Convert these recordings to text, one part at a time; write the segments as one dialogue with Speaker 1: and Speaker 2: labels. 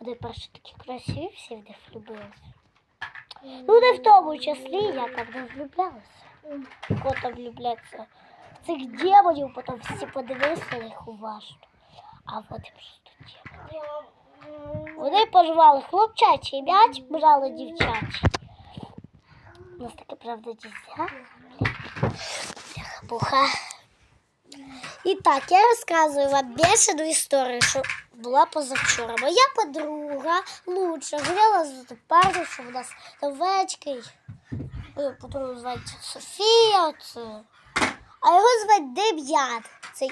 Speaker 1: Вони перші такі красиві, всі в них влюбилися. Ну, не в тому числі, я коли влюблялася. Кого там влюбляться? Цих демонів потім всі подивилися на них уважно. А вони просто демони. Вони поживали хлопчачий м'яч, брали дівчачий. У нас таке правда дитя. Бляха-буха. І так, я розказую вам бешену історію, що була позавчора. Моя подруга лучше гуляла з пару, що в нас овечки. Мою подругу звати Софія, це. а його звати Дев'ят. Цей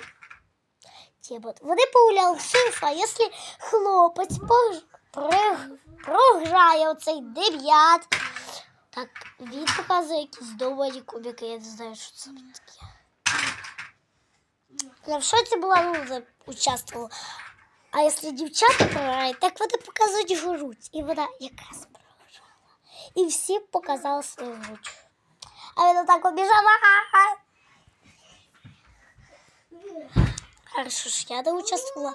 Speaker 1: Дебот. Вони погуляли в сейф, а якщо хлопець програє оцей дев'ят, так він показує якісь доводі кубики, я не знаю, що це таке. Я в шоці була, ну, за- участвувала. А якщо дівчата програють, так вони показують грудь. І вона якраз програла. І всі показали свою грудь. А вона так обіжала. Хорошо, ж я не участвовала.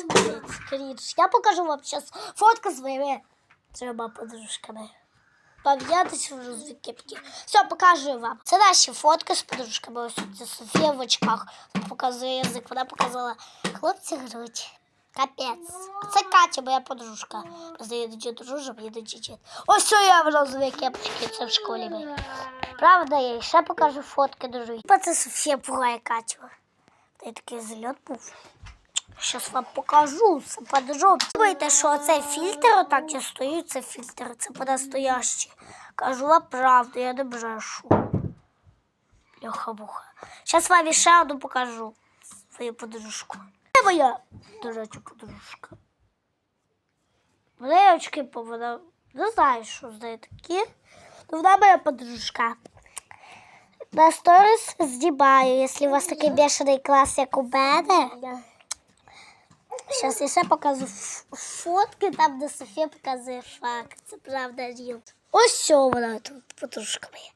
Speaker 1: Це капець, крінж. Я покажу вам зараз фотку з своїми трьома подружками. Пам'ятаєте вже з Вікіпки. Все, покажу вам. Це наші фотки з подружками. Ось це Софія в очках. Показує язик. Вона показала хлопці грудь. Капець. Це Катя, моя подружка. Дружу, мені до дівчат. Ось я в розовій це в школі. ми. Правда, я ще покажу фотки дружу. Це Софія пугає Катю. Та й такий зальот був. Щас вам покажу, це подробно. Думаєте, що цей фільтр отак я стою, це фільтр, це по-настоящий. Кажу вам правду, я не брешу. Бляха-буха. Зараз вам ще одну покажу свою подружку. Це моя, до речі, подружка. Вона очки повела. Не знаю, що з нею такі. Ну, вона моя подружка. На сторіс знімаю, якщо у вас такий бешений клас, як у мене. Зараз я ще покажу ф- фотки, там, де Софія показує факт. Це правда ріл. Ось що вона тут подружка моя.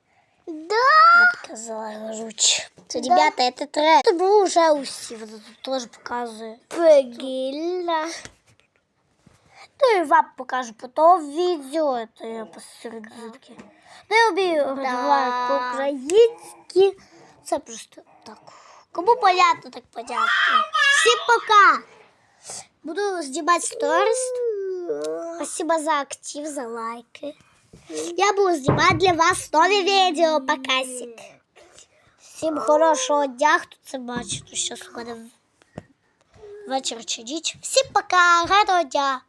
Speaker 1: Да. Вона показала грудь. Це, ребята, це трек. Це було вже усі, вона тут теж показує. Пригільна. Ну і вам покажу потім відео, то я посерединки. Не вмію розмовляти по-українськи. Це просто так. Кому понятно, так понятно. Всім пока! Буду знімати сторіс. Спасибо за актив, за лайки. Я буду знімати для вас нові відео, покасик. Всім хорошого дня, хто це бачить, то зараз ходить вечір чи ніч. Всім пока, гарного дня.